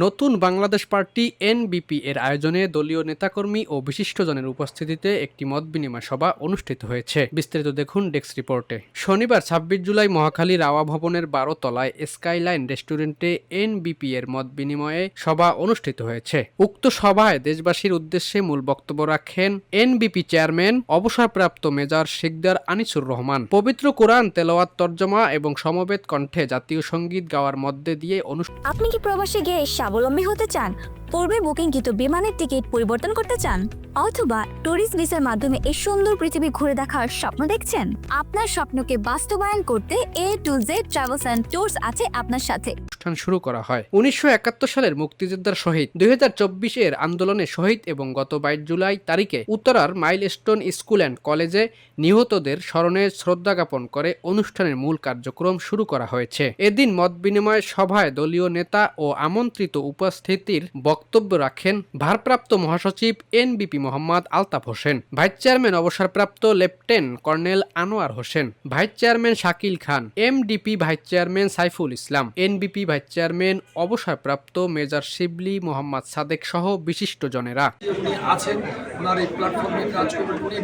নতুন বাংলাদেশ পার্টি এনবিপি এর আয়োজনে দলীয় নেতাকর্মী ও বিশিষ্টজনের উপস্থিতিতে একটি মত বিনিময় সভা অনুষ্ঠিত হয়েছে। বিস্তারিত দেখুন ডেস্ক রিপোর্টে। শনিবার ছাব্বিশ জুলাই মহাখালী রাওয়া ভবনের বারো তলায় স্কাইলাইন রেস্টুরেন্টে এনবিপি এর মত বিনিময়ে সভা অনুষ্ঠিত হয়েছে। উক্ত সভায় দেশবাসীর উদ্দেশ্যে মূল বক্তব্য রাখেন এনবিপি চেয়ারম্যান, অবসরপ্রাপ্ত মেজর শিকদার আনিসুর রহমান। পবিত্র কোরআন তেলাওয়াত তর্জমা এবং সমবেত কণ্ঠে জাতীয় সংগীত গাওয়ার মধ্যে দিয়ে অনুষ্ঠান আপনি কি প্রবাসে গিয়ে স্বাবলম্বী হতে চান পূর্বে বুকিংকৃত বিমানের টিকিট পরিবর্তন করতে চান, অথবা ট্যুরিস্ট ভিসার মাধ্যমে এই সুন্দর পৃথিবী ঘুরে দেখার স্বপ্ন দেখছেন? আপনার স্বপ্নকে বাস্তবায়ন করতে A to Z travels and tours আছে আপনার সাথে। অনুষ্ঠান শুরু করা হয়। উনিশশো একাত্তর সালের মুক্তিযোদ্ধার শহীদ দুই চব্বিশের আন্দোলনে শহীদ এবং গত বাইশ জুলাই তারিখে উত্তরার মাইলস্টোন স্কুল অ্যান্ড কলেজে নিহতদের স্মরণে শ্রদ্ধা জ্ঞাপন করে অনুষ্ঠানের মূল কার্যক্রম শুরু করা হয়েছে। এদিন মত বিনিময় সভায় দলীয় নেতা ও আমন্ত্রিত উপস্থিতির বক্তব্য রাখেন ভারপ্রাপ্ত মহাসচিব NBP Mohammad Altaf Hossain, vice chairman অবসরপ্রাপ্ত lieutenant colonel Anwar Hossain, vice chairman Shakil Khan, MDP vice chairman Saiful Islam, NBP vice chairman অবসরপ্রাপ্ত মেজর শিবলি মোহাম্মদ সাদেক সহ বিশিষ্টজনেরা। উনি আছেন, ওনার এই প্ল্যাটফর্মে কাজ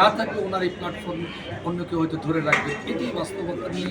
না থাকলে ওনার এই প্ল্যাটফর্ম হয়তো ধরে রাখবে। এটি বাস্তবতা নিয়ে